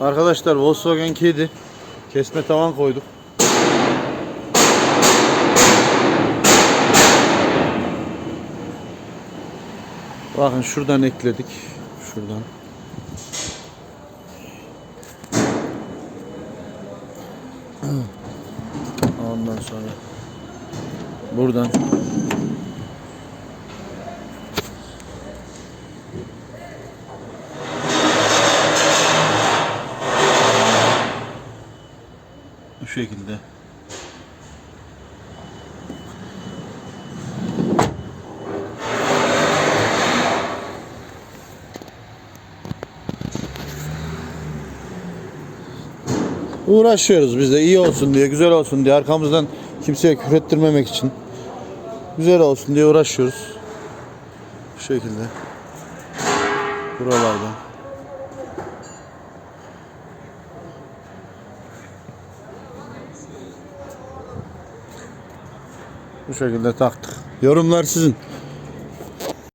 Arkadaşlar Volkswagen kedi kesme tavan koyduk. Bakın şuradan ekledik. Şuradan. Ondan sonra buradan bu şekilde uğraşıyoruz biz de iyi olsun diye, güzel olsun diye arkamızdan kimseye küfür ettirmemek için güzel olsun diye uğraşıyoruz. Bu şekilde. Buralardan. Bu şekilde taktık. Yorumlar sizin.